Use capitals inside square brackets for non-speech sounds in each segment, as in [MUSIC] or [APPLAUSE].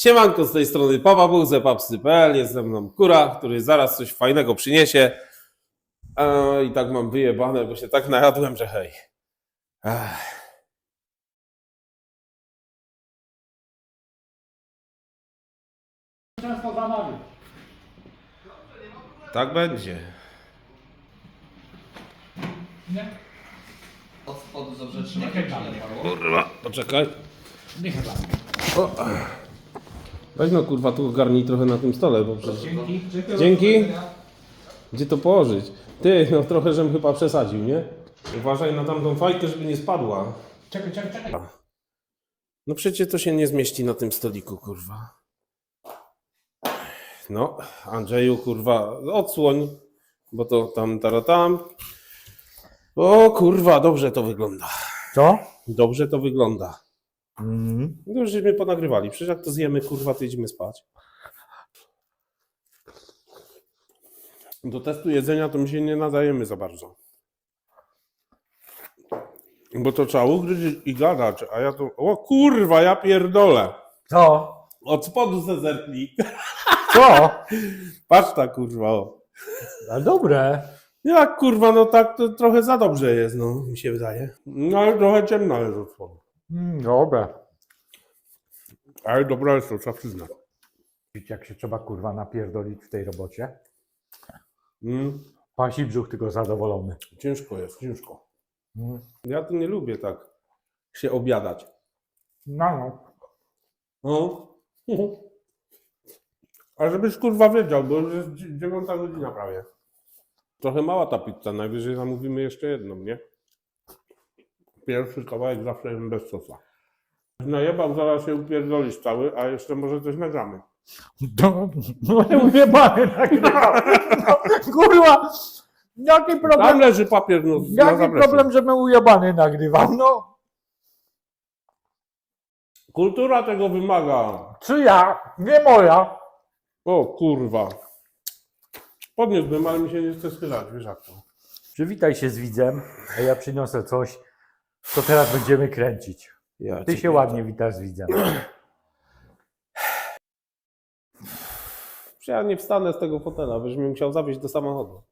Siemanko z tej strony Papa Bułze, papsy.pl, jest ze mną Kura, który zaraz coś fajnego przyniesie. A, I tak mam wyjebane, bo się tak najadłem, że hej. Ach. Często. Tak będzie. Nie? Od spodu. Nie gadamy. Kurwa, poczekaj. Nie chyba. O. Weź no kurwa, tu ogarnij trochę na tym stole, bo przecież... Dzięki. Dzięki. Gdzie to położyć? Ty, no trochę żem chyba przesadził, nie? Uważaj na tamtą fajkę, żeby nie spadła. Czekaj, czekaj, czekaj. No przecież to się nie zmieści na tym stoliku, kurwa. No, Andrzeju, kurwa, odsłoń, bo to tam, taratam. O kurwa, dobrze to wygląda. Co? Dobrze to wygląda. Mm. No już żeśmy ponagrywali. Przecież jak to zjemy, kurwa, to idziemy spać. Do testu jedzenia to my się nie nadajemy za bardzo. Bo to trzeba ugryźć i gadać, a ja to... O kurwa, ja pierdolę. Co? Od spodu se zerknij. Co? Patrz ta kurwa, o. A dobre. Jak kurwa, no tak to trochę za dobrze jest, no, mi się wydaje. No ale trochę ciemno jest od spodu. Mm, dobre. Ale dobra jest to, trzeba przyznać. Widzicie, jak się trzeba kurwa napierdolić w tej robocie? Mm, Pasi brzuch tylko zadowolony. ciężko jest, ciężko. Mm. Ja to nie lubię tak się obiadać. No, no. No. Ale żebyś kurwa wiedział, bo już jest dzie- dziewiąta godzina prawie. Trochę mała ta pizza, najwyżej zamówimy jeszcze jedną, nie? Pierwszy kawałek zawsze jem bez sosa. Najebał, zaraz się upierdolisz cały, a jeszcze może coś nagramy. No, no nie ujebany nagrywał. No, kurwa! Jaki Tam problem? leży papier, no, na Jaki problem, żebym ujebany nagrywał? No, Kultura tego wymaga. czy ja? Nie moja. O kurwa. Podniósłbym, ale mi się nie chce schylać, wiesz jak to. Przywitaj się z widzem, a ja przyniosę coś, co teraz będziemy kręcić. Ja Ty cię się ładnie witasz z widzem. Ja nie wstanę z tego fotela, byś mnie musiał zawieźć do samochodu.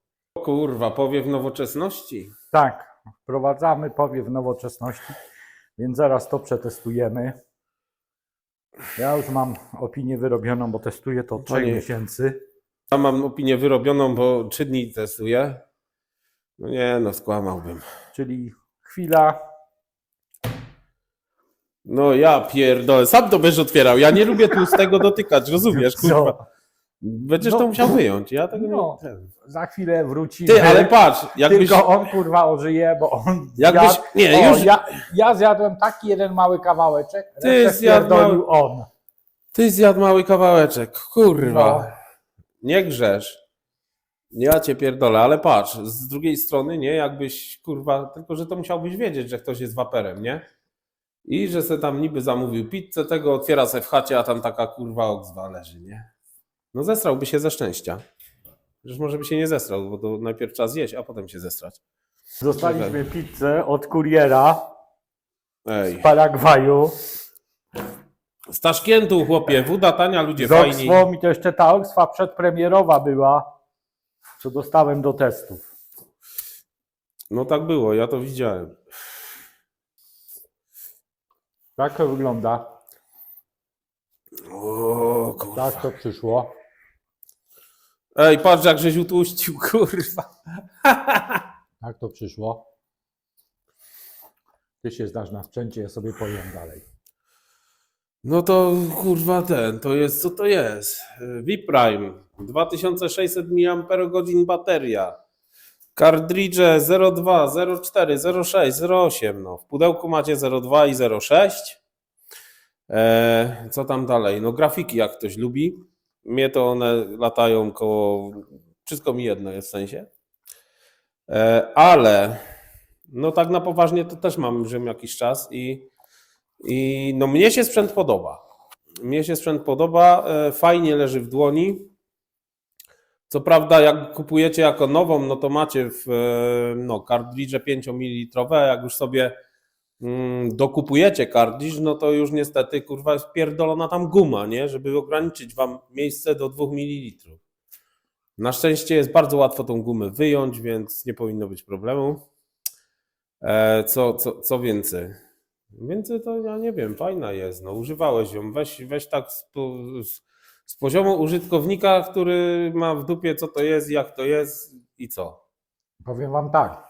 Kurwa, powiew nowoczesności. Tak, wprowadzamy powiew nowoczesności, więc zaraz to przetestujemy. Ja już mam opinię wyrobioną, bo testuję to od trzech Panie- miesięcy. Ja mam opinię wyrobioną, bo trzy dni testuję. No nie, no skłamałbym. Czyli chwila. No ja pierdolę, sam to będziesz otwierał. Ja nie lubię tłustego dotykać, rozumiesz, kurwa. Będziesz No. to musiał wyjąć, ja tego No. nie... Za chwilę wróci. Ty, ale patrz, jakbyś... Tylko on kurwa ożyje, bo on. Jakbyś- zjadł- nie, o, już- Ja, ja zjadłem taki jeden mały kawałeczek. Ty resztę zjadł spierdolił on. Ty zjadł mały kawałeczek, kurwa. No. Nie grzesz. Ja cię pierdolę, ale patrz, z drugiej strony, nie, jakbyś, kurwa, tylko że to musiałbyś wiedzieć, że ktoś jest waperem, nie? I że se tam niby zamówił pizzę, tego otwiera se w chacie, a tam taka kurwa ogzwa leży, nie? No zestrałby się ze szczęścia. Przecież może by się nie zestrał, bo to najpierw trzeba zjeść, a potem się zestrać. Dostaliśmy pizzę od kuriera Ej, z Paragwaju. z Taszkentu, chłopie, woda tania, ludzie Z fajni. Oxfam i to jeszcze ta Oxfa przedpremierowa była, co dostałem do testów. No tak było, ja to widziałem. Tak to wygląda. O, kurwa. Tak to przyszło. Ej, patrz jak żeś utłuścił, [LAUGHS] kurwa. Tak to przyszło. Ty się znasz na sprzęcie, ja sobie powiem dalej. No to kurwa ten, to jest, co to jest? VIP Prime, 2600 mAh bateria. Kartridże 02, 04, 06, 08. No, w pudełku macie 02 i 06. E, co tam dalej? No grafiki jak ktoś lubi. Mnie to one latają koło... Wszystko mi jedno jest w sensie. E, ale no tak na poważnie to też mam już jakiś czas i i no mnie się sprzęt podoba. Mnie się sprzęt podoba, e, fajnie leży w dłoni. Co prawda, jak kupujecie jako nową, no to macie w e, no, kartridże 5 ml. Jak już sobie mm, dokupujecie kardisz, no to już niestety kurwa jest pierdolona tam guma, nie? Żeby ograniczyć wam miejsce do 2 ml. Na szczęście jest bardzo łatwo tą gumę wyjąć, więc nie powinno być problemu. E, co, co, co więcej? Więcej to ja nie wiem, fajna jest, no używałeś ją, weź, weź tak z poziomu użytkownika, który ma w dupie co to jest, jak to jest i co. Powiem Wam tak,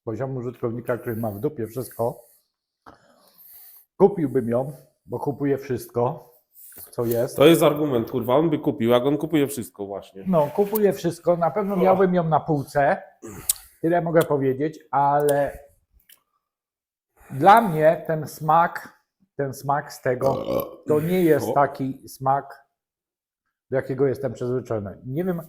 z poziomu użytkownika, który ma w dupie wszystko, kupiłbym ją, bo kupuję wszystko, co jest. To jest argument, kurwa, on by kupił, jak on kupuje wszystko właśnie. No, kupuję wszystko, na pewno miałbym ją na półce, tyle mogę powiedzieć, ale dla mnie ten smak, ten smak z tego, to nie jest taki smak, do jakiego jestem przyzwyczajony. Nie wiem,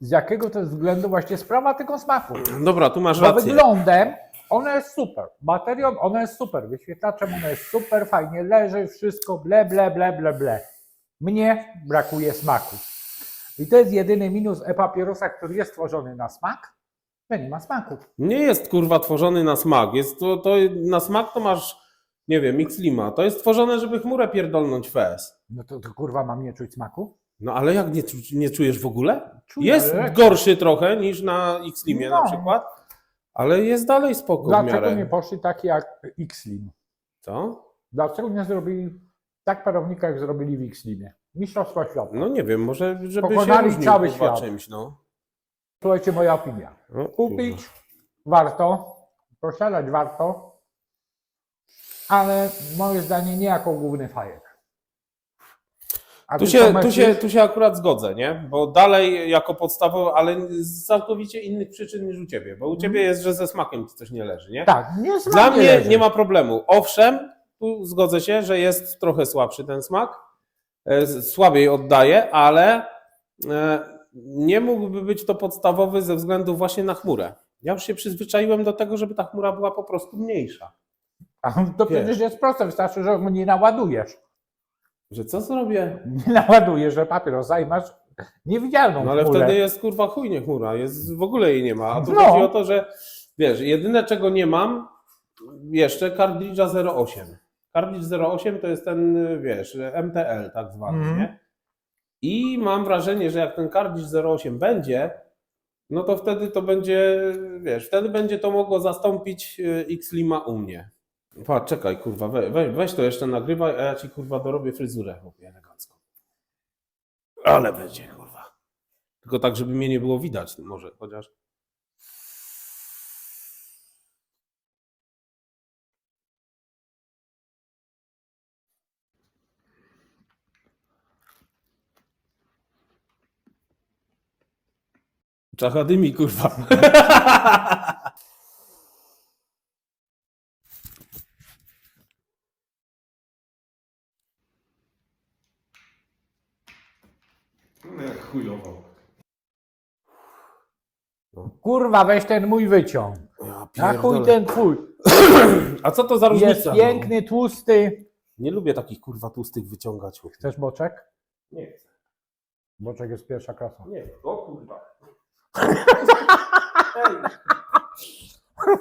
z jakiego to jest względu właśnie sprawa tego smaku. Dobra, tu masz Bo rację. wyglądem ona jest super. Baterią ona jest super. Wyświetlaczem ona jest super, fajnie leży, wszystko ble, ble, ble, ble, ble. Mnie brakuje smaku. I to jest jedyny minus e-papierosa, który jest tworzony na smak, że nie ma smaku. Nie jest kurwa tworzony na smak. Jest to, to na smak to masz, nie wiem, X-Lima. To jest tworzone, żeby chmurę pierdolnąć fez. No to, to kurwa mam nie czuć smaku? No ale jak nie, czu- nie czujesz w ogóle? Czuję, Jest ale- gorszy trochę niż na X-Limie na No. przykład, ale jest dalej spoko w Dlaczego miarę. nie poszli taki jak X-Lim? Co? Dlaczego nie zrobili tak parownika, jak zrobili w X-Limie? Mistrzostwa świata. No nie wiem, może żeby się Pokonali różnił cały kurwa świat. czymś, no. Słuchajcie, moja opinia. no Kupić warto, posiadać warto, ale moje zdanie nie jako główny fajek. A Tu się, tu, się, tu się akurat zgodzę, nie? Bo dalej jako podstawowe, ale z całkowicie innych przyczyn niż u ciebie. Bo u ciebie jest, że ze smakiem ci coś nie leży, nie? Tak, nie smak Dla nie mnie leży. nie ma problemu. Owszem, tu zgodzę się, że jest trochę słabszy ten smak. e, Słabiej oddaje, ale e, nie mógłby być to podstawowy ze względu właśnie na chmurę. Ja już się przyzwyczaiłem do tego, żeby ta chmura była po prostu mniejsza. A to przecież jest proste, wystarczy, że go nie naładujesz. Że co zrobię? [LAUGHS] Nie naładujesz, że papierosa i masz niewidzialną No ale chmurę. wtedy jest kurwa chujnie chmura, jest, w ogóle jej nie ma. A tu No. chodzi o to, że wiesz, jedyne czego nie mam jeszcze Cardridge'a 08. Cardridge 08 to jest ten, wiesz, MTL tak zwany, Mhm. nie? I mam wrażenie, że jak ten Cardridge 08 będzie, no to wtedy to będzie, wiesz, wtedy będzie to mogło zastąpić y, X-Lima u mnie. Patrz, czekaj, kurwa, we, we, weź to jeszcze nagrywaj, a ja ci kurwa dorobię fryzurę, chłopie. Ale będzie, kurwa. Tylko tak, żeby mnie nie było widać, może chociaż. Czachadymi, kurwa. [LAUGHS] chujował. Kurwa, weź ten mój wyciąg. Ja Na chuj pierdolę. ten twój. A co to za różnica? Jest piękny, tłusty. No? Nie lubię takich kurwa tłustych wyciągać. chłopie. Chcesz boczek? Nie chcę. Boczek jest pierwsza klasa. Nie, o kurwa. [LAUGHS] Ej.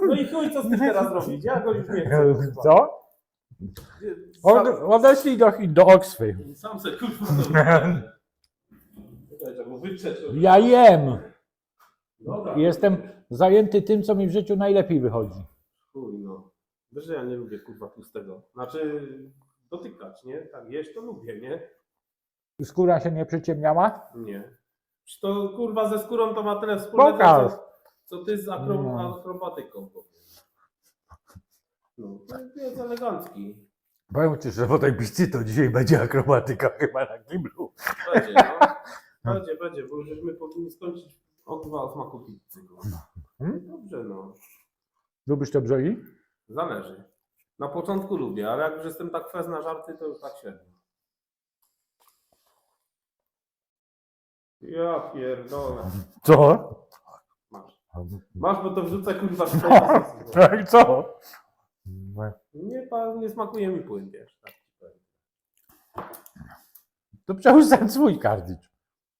No i chuj, co z tym teraz robić? Ja go już nie chcę. kurwa. Co? Od, Sam, odeszli do, do Oxfy. sam se kurwa [LAUGHS] Ja jem. Dobra. Jestem zajęty tym, co mi w życiu najlepiej wychodzi. Chuj, no. Wiesz, że ja nie lubię kurwa tłustego. Znaczy dotykać, nie? Tak jeść to lubię, nie? Skóra się nie przyciemniała? Nie. Czy to kurwa ze skórą to ma tyle wspólnego, Pokaż. co, co ty z akro, No. akrobatyką. No, to jest elegancki. Powiem ci, że po tej bici to dzisiaj będzie akrobatyka chyba na kiblu. Będzie, no. [LAUGHS] Będzie, będzie, bo już żeśmy powinni skończyć o dwa o smaku pizzy. kurwa. Hmm? Dobrze, no. Lubisz te brzegi? Zależy. Na początku lubię, ale jak już jestem tak fez na żarty, to już tak średnio. Ja pierdolę. Co? Masz. Masz, bo to wrzucę kurwa w [LAUGHS] Tak, co? Nie, pa- nie smakuje mi płyn, wiesz. Tak. To przełóż ten swój kardicz.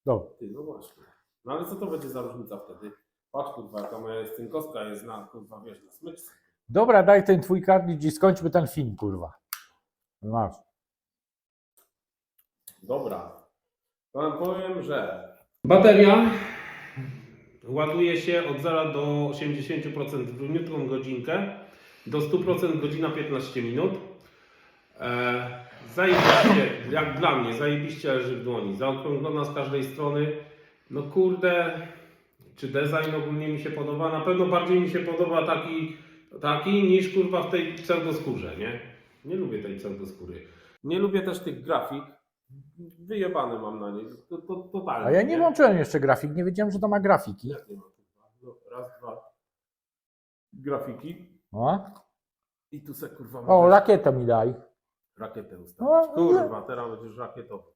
No. Ty, no właśnie. No ale co to będzie za różnica wtedy? Patrz kurwa, jaka moja jest cynkowska jest na kurwa, wiesz, na smyczce. Dobra, daj ten twój kartridż i skończmy ten film, kurwa. Masz. Dobra. To wam powiem, że bateria ładuje się od 0 do 80% w minutką godzinkę, do 100% godzina 15 minut. E, zajebiście, jak dla mnie, zajebiście leży w dłoni, zaokrąglona z każdej strony. No kurde, czy design ogólnie mi się podoba? Na pewno bardziej mi się podoba taki, taki niż kurwa w tej pseudoskórze, nie? Nie lubię tej pseudoskóry. Nie lubię też tych grafik. Wyjebane mam na nie. To, to, totalnie. A ja nie włączyłem jeszcze grafik, nie wiedziałem, że to ma grafiki. Jak nie ma kurwa? No, raz, dwa. Grafiki. O, I tu se kurwa o możesz rakietę mi daj. Rakietę ustawić. Kurwa, teraz będziesz rakietowy.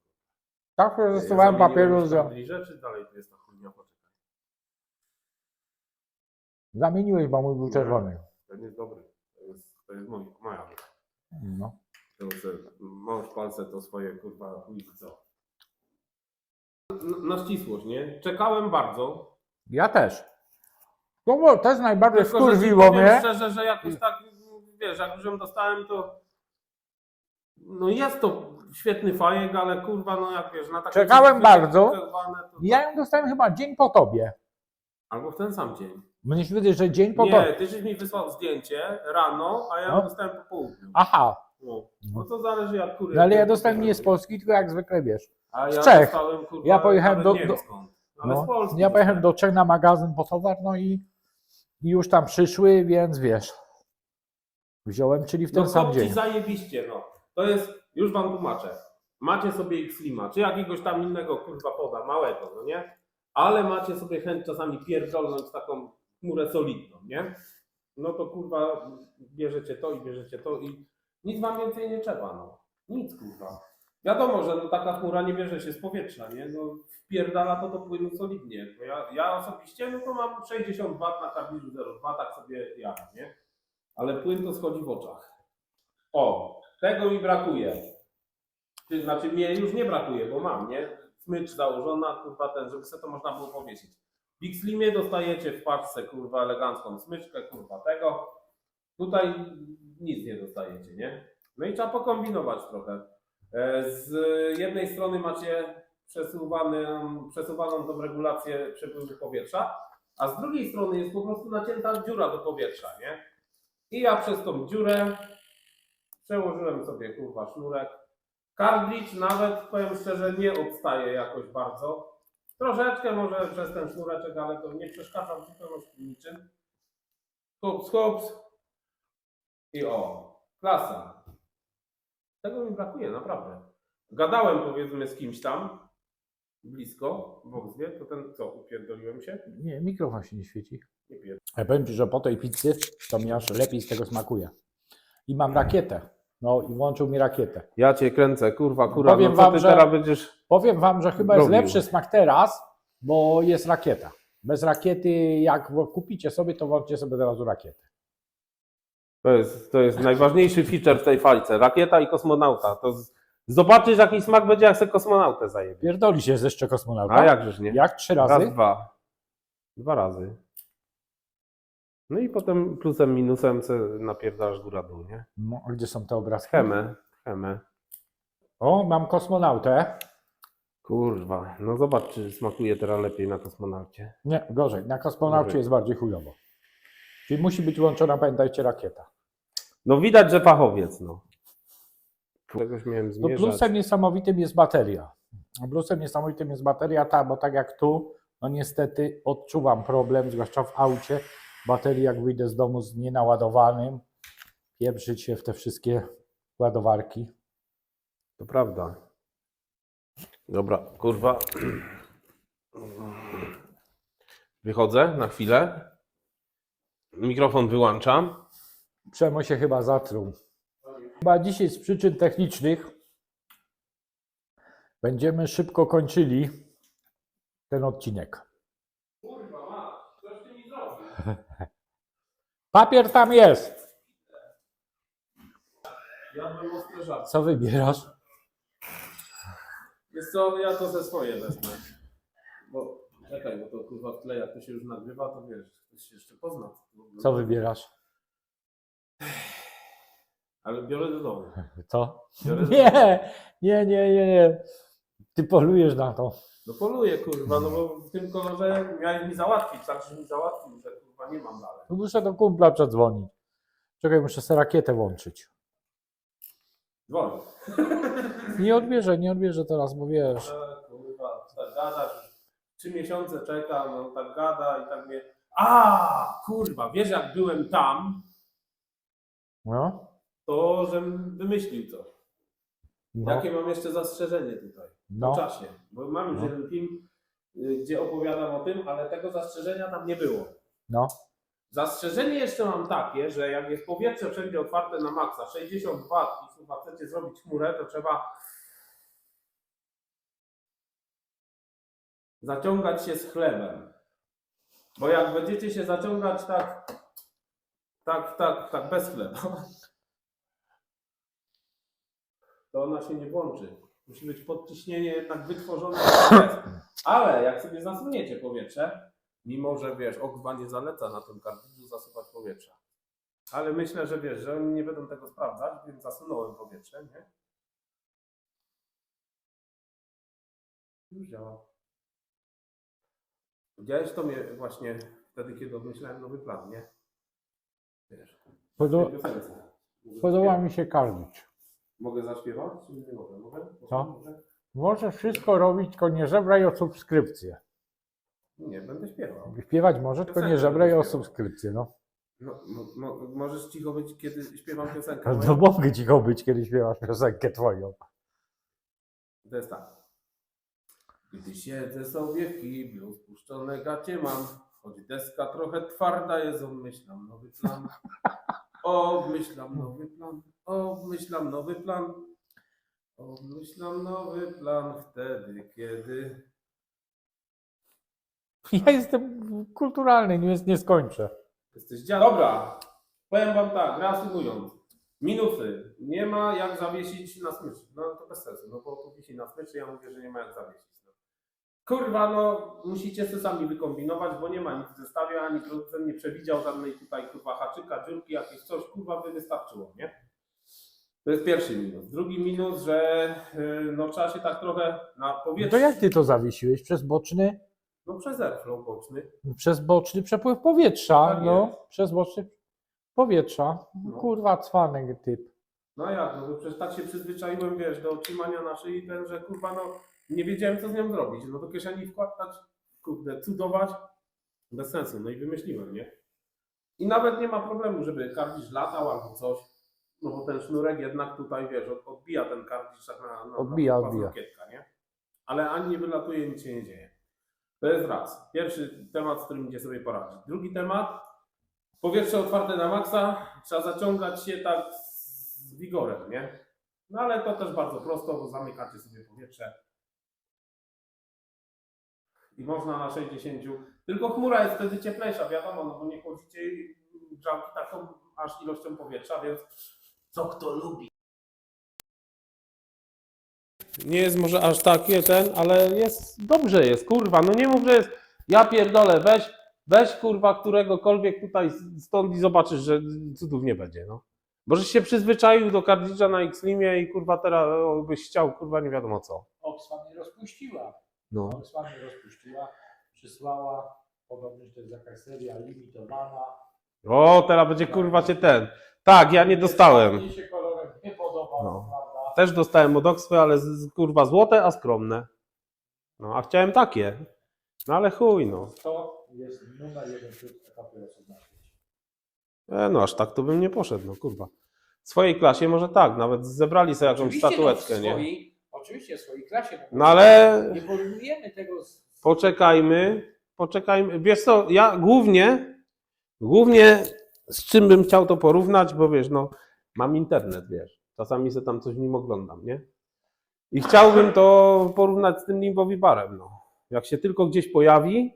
Tak, zastosowałem Zamieniłem papieru, że... rzeczy, dalej tu jest ta chujnia, poczekaj. Zamieniłeś, bo mój był czerwony. To nie jest dobry. To jest, to jest mój, moja. No. To se, w palce to swoje kurwa chuj co. Na, na ścisłość, nie? Czekałem bardzo. Ja też. To, to jest najbardziej Tylko, że ci wkurwiło powiem mnie. szczerze, że jakoś tak, wiesz, jak już ją dostałem, to no jest to świetny fajek, ale kurwa, no jak wiesz, na takie Czekałem bardzo. To, Ja ją dostałem chyba dzień po tobie. Albo w ten sam dzień. Się wydaje, że dzień po Nie, tobie. ty żeś mi wysłał zdjęcie rano, a ja No. dostałem po południu. Aha, No, no to zależy jak kury. no ale ja dostałem nie z Polski, tylko jak zwykle wiesz. A z ja Czech. dostałem, kurwa, Ja pojechałem do- nie do- No. z Polski Ja pojechałem do Czech na magazyn po towar, no i, i już tam przyszły, więc wiesz. Wziąłem, czyli w ten no, sam dzień. zajebiście, no. To jest, już wam tłumaczę. Macie sobie X-Lima, czy jakiegoś tam innego kurwa poda, małego, no nie? Ale macie sobie chęć czasami pierdolnąć taką chmurę solidną, nie? No to kurwa bierzecie to i bierzecie to i nic wam więcej nie trzeba, no. Nic kurwa. Wiadomo, że no, taka chmura nie bierze się z powietrza, nie? No wpierdala to do płynu solidnie. Bo ja, ja osobiście no to mam 60 W na karbiżu 0,2, tak sobie jadę, nie? Ale płyn to schodzi w oczach. O, tego mi brakuje. Czy, znaczy mnie już nie brakuje, bo mam, nie? Smycz założona, kurwa ten, żeby sobie to można było powiesić. W X-Limie dostajecie w paczce, kurwa, elegancką smyczkę, kurwa tego. Tutaj nic nie dostajecie, nie? No i trzeba pokombinować trochę. E, Z jednej strony macie przesuwaną, przesuwaną tą regulację przepływu powietrza, a z drugiej strony jest po prostu nacięta dziura do powietrza, nie? I ja przez tą dziurę przełożyłem sobie kurwa sznurek. Cartridge nawet, powiem szczerze, nie odstaje jakoś bardzo. Troszeczkę może przez ten sznureczek, ale to nie przeszkadza w zupełności niczym. Hops, hops. I o, klasa. Tego mi brakuje, naprawdę. Gadałem powiedzmy z kimś tam, blisko, w Oxwie, to ten co, upierdoliłem się? Nie, mikrofon się nie świeci. Nie pierd... Ja powiem Ci, że po tej pizzy to mi aż lepiej z tego smakuje. I mam rakietę. No i włączył mi rakietę. Ja cię kręcę, kurwa, kurwa, Powiem no co wam, ty że- teraz będziesz... Powiem Wam, że chyba jest Robił. lepszy smak teraz, bo jest rakieta. Bez rakiety, jak kupicie sobie, to włączcie sobie od razu rakietę. To jest, to jest najważniejszy feature w tej fajce. Rakieta i kosmonauta. To z... Zobaczysz, jaki smak będzie, jak se kosmonautę zajebie. Pierdoli się jeszcze kosmonauta. A jakżeż nie? Jak trzy razy? Raz, dwa. Dwa razy. No i potem plusem, minusem se napierdalasz góra dół, nie? No, a gdzie są te obrazki? Chemę, chemę. O, mam kosmonautę. Kurwa, no zobacz, czy smakuje teraz lepiej na kosmonaucie. Nie, gorzej. Na kosmonaucie Gorzej. jest bardziej chujowo. Czyli musi być włączona, pamiętajcie, rakieta. No widać, że fachowiec, no. Czegoś miałem No zmierzać. plusem niesamowitym jest bateria. Plusem niesamowitym jest bateria ta, bo tak jak tu, no niestety odczuwam problem, zwłaszcza w aucie. Baterii, jak wyjdę z domu z nienaładowanym, pieprzyć się w te wszystkie ładowarki. To prawda. Dobra, kurwa. Wychodzę na chwilę. Mikrofon wyłączam. Przemo się chyba zatruł. Chyba dzisiaj z przyczyn technicznych będziemy szybko kończyli ten odcinek. Kurwa, ma, coś ty mi zrobił. Papier tam jest. Ja bym. Co wybierasz? Wiesz co, ja to ze swoje wezmę. Bo czekaj, bo to kurwa w tle, jak to się już nagrywa, to wiesz, ktoś się jeszcze pozna. Co wybierasz? Ale biorę do domu. Co? Biorę do domu. Nie, nie, nie, nie, nie. Ty polujesz na to. No poluję, kurwa, no bo w tym kolorze miałeś mi załatwić, tak, że mi załatwił, że kurwa nie mam dalej. Muszę do kumpla przedzwonić. Czekaj, muszę sobie rakietę włączyć. Dzwonię. [LAUGHS] Nie odbierze, nie odbierze teraz, bo wiesz. E, kurwa, tak gada, że trzy miesiące czeka, no tak gada i tak mnie... A, kurwa, wiesz jak byłem tam, No, to żem wymyślił coś. no, Jakie mam jeszcze zastrzeżenie tutaj? W no. czasie. Bo mam już No. jeden film, y, gdzie opowiadam o tym, ale tego zastrzeżenia tam nie było. No. Zastrzeżenie jeszcze mam takie, że jak jest powietrze wszędzie otwarte na maksa, 60 W i chcecie zrobić chmurę, to trzeba zaciągać się z chlebem. Bo jak będziecie się zaciągać tak, tak, tak, tak bez chleba, [LAUGHS] to ona się nie włączy. Musi być podciśnienie jednak wytworzone. Ale jak sobie zasuniecie powietrze, mimo że wiesz, ogwa nie zaleca na tym kartridżu zasuwać powietrza. Ale myślę, że wiesz, że oni nie będą tego sprawdzać, więc zasunąłem powietrze, nie? Już działa. Widziałeś to mnie właśnie wtedy, kiedy obmyślałem nowy plan, nie? Wiesz. Podo- podoba mi się karmić. Mogę zaśpiewać, czy nie mogę? Mogę? Co? Możesz wszystko robić, tylko nie żebraj o subskrypcję. Nie, będę śpiewał. Śpiewać możesz, tylko nie żebraj o śpiewał. subskrypcję, no. No, no, no, możesz cicho być, kiedy śpiewam piosenkę. No mogę cicho być, kiedy śpiewasz piosenkę twoją. To jest tak. Gdy siedzę sobie w kiblu, spuszczone gacie mam, choć deska trochę twarda jest, obmyślam nowy plan. Obmyślam nowy plan, obmyślam nowy plan. Obmyślam nowy plan wtedy, kiedy... Ja jestem kulturalny, nie, nie skończę. Jesteś. Dobra, powiem wam tak, reasumując. Minusy. Nie ma jak zawiesić na smyczy. No to bez sensu, no bo tu wisi na smyczy, ja mówię, że nie ma jak zawiesić. No. Kurwa, no musicie sobie sami wykombinować, bo nie ma nic w zestawie, ani producent nie przewidział żadnej tutaj kurwa haczyka, dziurki, jakieś coś, kurwa by wystarczyło, nie? To jest pierwszy minus. Drugi minus, że yy, no trzeba się tak trochę na powietrze... to jak ty to zawiesiłeś? Przez boczny? No przez airflow boczny. Przez boczny przepływ powietrza, Tak no. jest. Przez boczny powietrza. No. Kurwa, cwany typ. No jak, no przecież tak się przyzwyczaiłem, wiesz, do trzymania na szyi, ten, że kurwa, no nie wiedziałem, co z nią zrobić. No do kieszeni wkładać, kurde, cudować, bez sensu, no i wymyśliłem, nie? I nawet nie ma problemu, żeby kardzisz latał albo coś, no bo ten sznurek jednak tutaj, wiesz, od- odbija ten kardzisz tak na, na, Odbija, na odbija. nie? Ale ani nie wylatuje, nic się nie dzieje. To jest raz. Pierwszy temat, z którym idzie sobie poradzić. Drugi temat, powietrze otwarte na maksa, trzeba zaciągać się tak z wigorem, nie? No ale to też bardzo prosto, bo zamykacie sobie powietrze i można na 60. Tylko chmura jest wtedy cieplejsza, wiadomo, no bo nie chłodzicie grzałki taką aż ilością powietrza, więc co kto lubi. Nie jest może aż takie ten, ale jest, dobrze jest, kurwa, no nie mów, że jest, ja pierdolę, weź, weź kurwa któregokolwiek tutaj stąd i zobaczysz, że cudów nie będzie, no. Bo żeś się przyzwyczaił do kartridża na X-Limie i kurwa teraz byś chciał, kurwa nie wiadomo co. Oxfam nie rozpuściła. No. Oxfam nie rozpuściła. Przysłała. Podobnie to jest jakaś seria limitowana. O, teraz będzie kurwa cię ten. Tak, ja nie dostałem. Mnie się kolorem nie podoba, No. Też dostałem od ale z, kurwa złote, a skromne. No, a chciałem takie. No ale chuj, no. To jest numer jeden wśród na świecie. E, no aż tak to bym nie poszedł, no kurwa. W swojej klasie może tak, nawet zebrali sobie jakąś Oczywiście, statuetkę, no, w nie? swojej, Oczywiście w swojej klasie. No ale Nie porównujemy tego z... poczekajmy, poczekajmy. Wiesz co, ja głównie, głównie z czym bym chciał to porównać, bo wiesz, no mam internet, wiesz. Czasami sobie tam coś w nim oglądam, nie? I chciałbym to porównać z tym Limbowibarem, no. Jak się tylko gdzieś pojawi,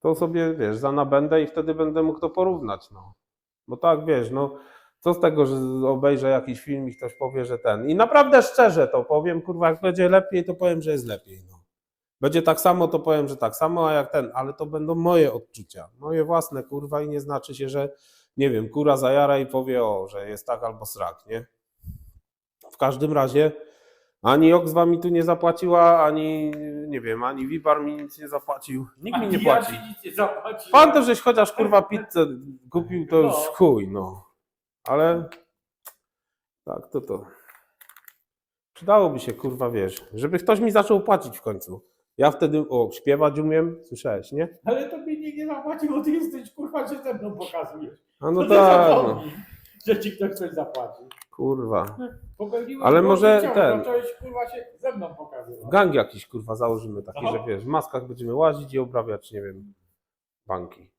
to sobie, wiesz, zanabędę i wtedy będę mógł to porównać, no. Bo tak, wiesz, no, co z tego, że obejrzę jakiś film i ktoś powie, że ten. I naprawdę szczerze to powiem, kurwa, jak będzie lepiej, to powiem, że jest lepiej, no. Będzie tak samo, to powiem, że tak samo, a jak ten, ale to będą moje odczucia, moje własne, kurwa, i nie znaczy się, że nie wiem, kura zajara i powie, o, że jest tak albo srak, nie? W każdym razie ani Oxwa mi tu nie zapłaciła, ani, nie wiem, ani Wibar mi nic nie zapłacił. Nikt mi nie płaci. ci nic nie. Pan to żeś chociaż kurwa [LAUGHS] pizzę kupił, to już No. chuj, no. Ale tak, to to. Przydałoby się, kurwa, wiesz, żeby ktoś mi zaczął płacić w końcu. Ja wtedy, o, śpiewać umiem, słyszałeś, nie? Ale to mi nikt nie zapłacił, bo ty jesteś kurwa, się ze mną pokazujesz. A no tak, no, Że ci ktoś coś zapłacił. kurwa. Ale błąd może życiowy, ten- Zacząłeś kurwa się ze mną pokazywać. Gang jakiś, kurwa, założymy taki, No. że wiesz, w maskach będziemy łazić i obrabiać, nie wiem, banki.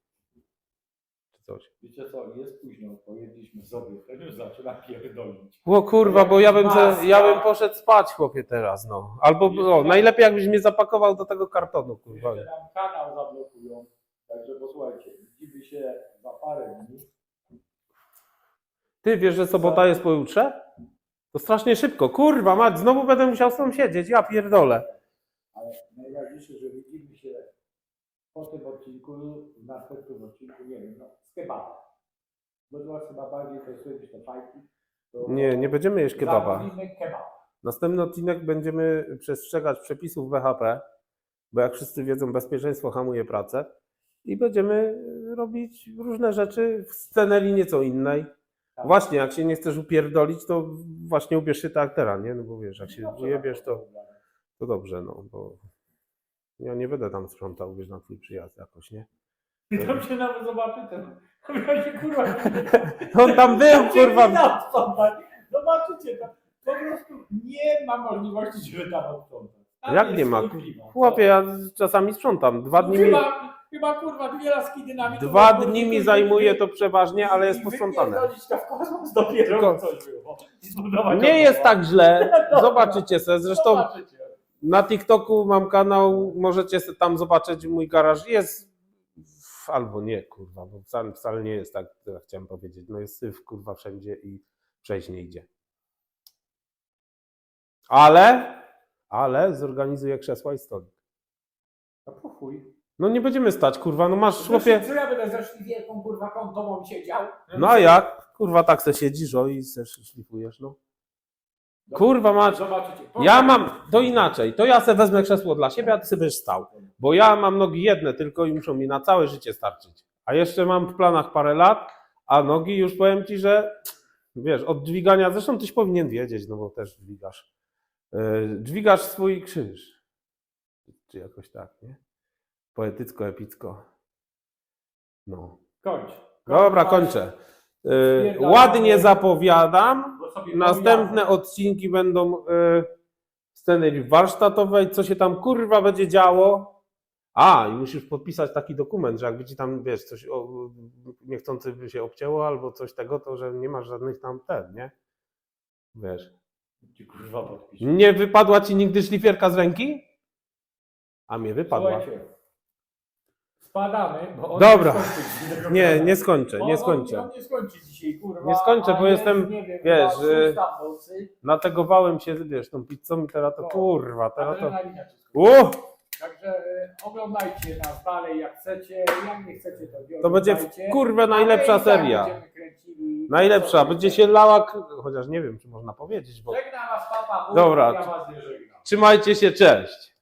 Czy coś. Wiecie co, jest późno, pojedliśmy sobie, ten już zaczyna pierdolić. O kurwa, bo ja bym, se, ja bym poszedł spać, chłopie, teraz, no. Albo, o, najlepiej jakbyś mnie zapakował do tego kartonu, kurwa. Jeszcze nam kanał zablokują, także posłuchajcie, widzimy się za parę dni. Ty wiesz, że sobota jest pojutrze? To strasznie szybko. Kurwa, mać, znowu będę musiał tą siedzieć, ja pierdolę. Ale najważniejsze, że widzimy się po tym odcinku, w następnym odcinku, nie wiem, no, z kebaba. Bo was chyba bardziej interesuje niż te fajki. to Nie, nie będziemy jeść kebaba. Zamówimy kebab. Następny odcinek będziemy przestrzegać przepisów BHP, bo jak wszyscy wiedzą, bezpieczeństwo hamuje pracę. I będziemy robić różne rzeczy w scenerii nieco innej. Tak. Właśnie, jak się nie chcesz upierdolić, to właśnie ubierz się tak teraz, nie? No bo wiesz, jak się Dobrze, ujebiesz, to, dobrze. to dobrze, no bo ja nie będę tam sprzątał, wiesz, na twój przyjazd jakoś, nie? Tam się nawet zobaczy ten. [LAUGHS] Ja się kurwa. [LAUGHS] On tam był, kurwa. Zobaczycie to. Po prostu nie ma możliwości, żeby tam odprzątać. Jak nie ma? Chłopie, ja czasami sprzątam. Dwa dni Chyba, kurwa dwie laski dynamitu. dwa dni mi zajmuje to przeważnie, ale jest posprzątane. wypierdolić to w kosmos dopiero Ko- coś było. Zbudować Nie jest tak źle. Dobra. [LAUGHS] Zobaczycie se. Zresztą Zobaczycie. na TikToku mam kanał, możecie se tam zobaczyć mój garaż. Jest albo nie, kurwa, bo wcale, wcale nie jest tak, jak chciałem powiedzieć. No jest syf, kurwa, wszędzie i przejść nie idzie. Ale, ale zorganizuję krzesła i stolik. No po chuj. No nie będziemy stać, kurwa, no masz, chłopie. Co ja będę ze wielką kurwa kątową siedział? No a jak? Kurwa, tak se siedzisz, o i se szlifujesz, no. Kurwa mać. Ja mam, to inaczej, to ja se wezmę krzesło dla siebie, a ty sobie będziesz stał. Bo ja mam nogi jedne tylko i muszą mi na całe życie starczyć. A jeszcze mam w planach parę lat, a nogi już powiem ci, że wiesz, od dźwigania, zresztą tyś powinien wiedzieć, no bo też dźwigasz. Yy, dźwigasz swój krzyż. Czy jakoś tak, nie? Poetycko, epicko. No. Kończ. Dobra, kończę. Yy, ładnie zapowiadam. Następne odcinki będą y, sceny warsztatowej, co się tam kurwa będzie działo. A, i musisz podpisać taki dokument, że jakby ci tam, wiesz, coś o, niechcący by się obcięło albo coś tego, to że nie masz żadnych tam ten, nie? Wiesz. Kurwa. Nie wypadła ci nigdy szlifierka z ręki? A mnie wypadła. Słuchajcie. Spadamy, bo on Dobra. nie skończy dzisiaj tego [LAUGHS] Nie, nie skończę, Bo nie on- skończę. On nie skończy dzisiaj, kurwa. Nie skończę, a bo jest, jestem, nie wiem, wiesz, chyba y- szósta w nocy. Nategowałem się, wiesz, tą pizzą i teraz to No. kurwa, teraz to... Adrenalina cię skończy. Uff! Także y, oglądajcie nas dalej jak chcecie, jak nie chcecie to nie To będzie oglądajcie. kurwa najlepsza Ale i tak seria. będziemy kręcili. Najlepsza, będzie się lała, k- chociaż nie wiem, czy można powiedzieć, bo Żegna was papa, Bóg, Dobra. ja was nie żegnam. trzymajcie się, cześć.